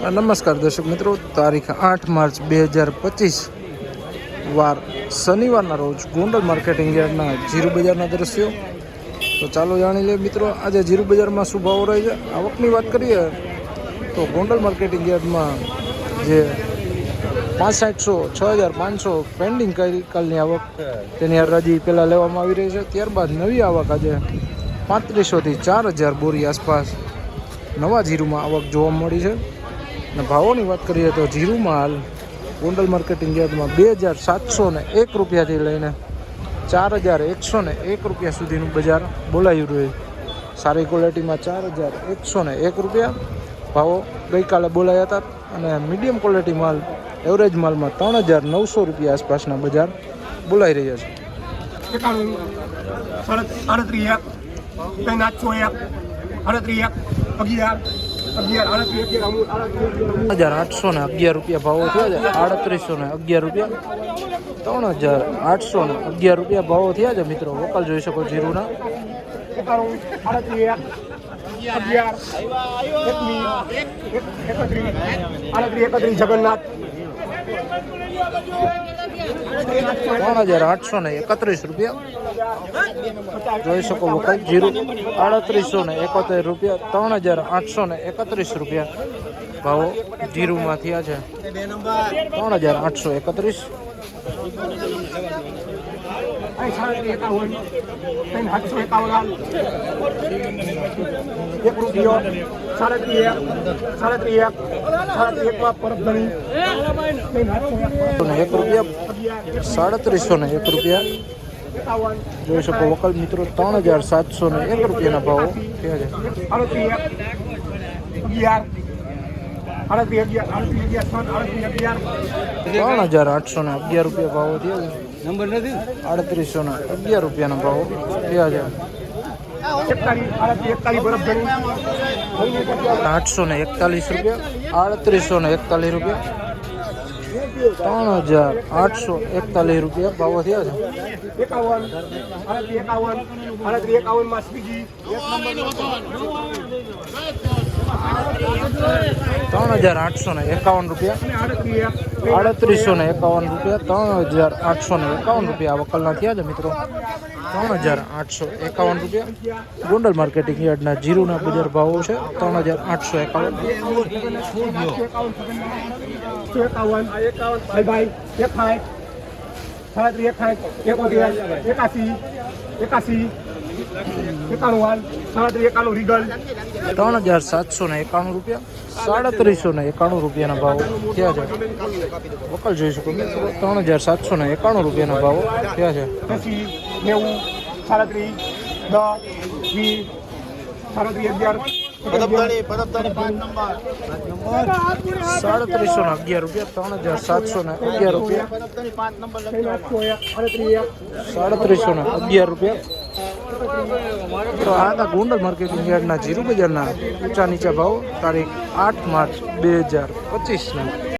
નમસ્કાર દર્શક મિત્રો. તારીખ આઠ માર્ચ બે હજાર પચીસ વાર શનિવારના રોજ ગોંડલ માર્કેટિંગ યાર્ડના જીરું બજારના દ્રશ્યો. તો ચાલો જાણી લઈએ મિત્રો, આજે જીરુ બજારમાં શું ભાવ રહે છે? આવકની વાત કરીએ તો ગોંડલ માર્કેટિંગ યાર્ડમાં જે પાંસઠસો, છ હજાર પાંચસો પેન્ડિંગ કાલની આવક તેની હરાજી પહેલાં લેવામાં આવી રહી છે. ત્યારબાદ નવી આવક આજે પાંત્રીસોથી ચાર હજાર બોરી આસપાસ નવા જીરુમાં આવક જોવા મળી છે. અને ભાવોની વાત કરીએ તો જીરું માલ ગોંડલ માર્કેટિંગ યાર્ડમાં બે હજાર સાતસો ને એક રૂપિયાથી લઈને ચાર હજાર એકસો ને એક રૂપિયા સુધીનું બજાર બોલાયું રહ્યું. સારી ક્વોલિટીમાં ચાર હજાર એકસો ને એક રૂપિયા ભાવો ગઈકાલે બોલાયા હતા અને મીડિયમ ક્વોલિટી માલ, એવરેજ માલમાં ત્રણ હજાર નવસો રૂપિયા આસપાસના બજાર બોલાઈ રહ્યા છે. અડત્રીસ અડત્રીસ અગિયાર હજાર આઠસો ને અગિયાર રૂપિયા ભાવો થયા છે. આડત્રીસો ને અગિયાર રૂપિયા. ત્રણ હજાર આઠસો ને અગિયાર રૂપિયા ભાવો થયા છે મિત્રો. વોકલ જોઈ શકો જીરુના. જગન્નાથ. ત્રણ હજાર આઠસો ને એકત્રીસ રૂપિયા. જોઈ શકો વખત જીરું, આડત્રીસો ને એકોતેર રૂપિયા, ત્રણ હજાર આઠસો ને એકત્રીસ રૂપિયા. ભાવો જીરુમાંથી આ છે. ત્રણ હજાર આઠસો એકત્રીસ. સાડત્રીસ એકાવન. ત્રણ આઠસો એકાવન. એક રૂપિયો. એક. એકમાં પરત ગણી રૂપિયા. સાડત્રીસો ને એક રૂપિયા. જોઈ શકો વકલ મિત્રો ત્રણ હજાર સાતસો ને એક રૂપિયાના ભાવો ત્રણ ત્રણ હજાર આઠસો ને અગિયાર રૂપિયા ભાવો થયા છે. નંબર નથી? આડત્રીસો ને અગિયાર રૂપિયાનો ભાવો. અડત્રીસ એકતાલીસ આઠસો ને એકતાલીસ રૂપિયા. આડત્રીસો ને એકતાલીસ રૂપિયા. ત્રણ હજાર આઠસો એકતાલીસ રૂપિયા ભાવો થયા છે. એકાવન એકાવન એકાવનમાં સ્વીગી. એક ત્રણ હજાર આઠસો ને એકાવન રૂપિયા. આડત્રીસો ને એકાવન રૂપિયા. ત્રણ હજાર આઠસો ને એકાવન રૂપિયા વકલના થયા છે મિત્રો. ત્રણ હજાર આઠસો એકાવન રૂપિયા. ગોંડલ માર્કેટિંગ યાર્ડના જીરુના બજાર ભાવો છે. ત્રણ હજાર આઠસો એકાવન એકાવન. એકાસી એકાસી એકાણું સાડત્રીસ એકાણું રીગલ. ત્રણ હજાર સાતસો ને એકાણું રૂપિયા. સાડત્રીસો ને એકાણું રૂપિયાના ભાવ. ક્યાં છે. વકલ જોઈ શકો ત્રણ હજાર સાતસો ને એકાણું રૂપિયાના ભાવ ક્યાં છે. એસી નેવું સાડત્રીસ દસ વીસ સાડત્રીસ અગિયાર. સાડત્રીસો ને અગિયાર રૂપિયા ત્રણ હજાર સાતસો ને અગિયાર રૂપિયા. સાડત્રીસો ને અગિયાર રૂપિયા. તો આ હતા ગોંડલ માર્કેટિંગ યાર્ડના જીરુ બજારના ઊંચા નીચા ભાવ, તારીખ આઠ માર્ચ બે હજાર પચીસના.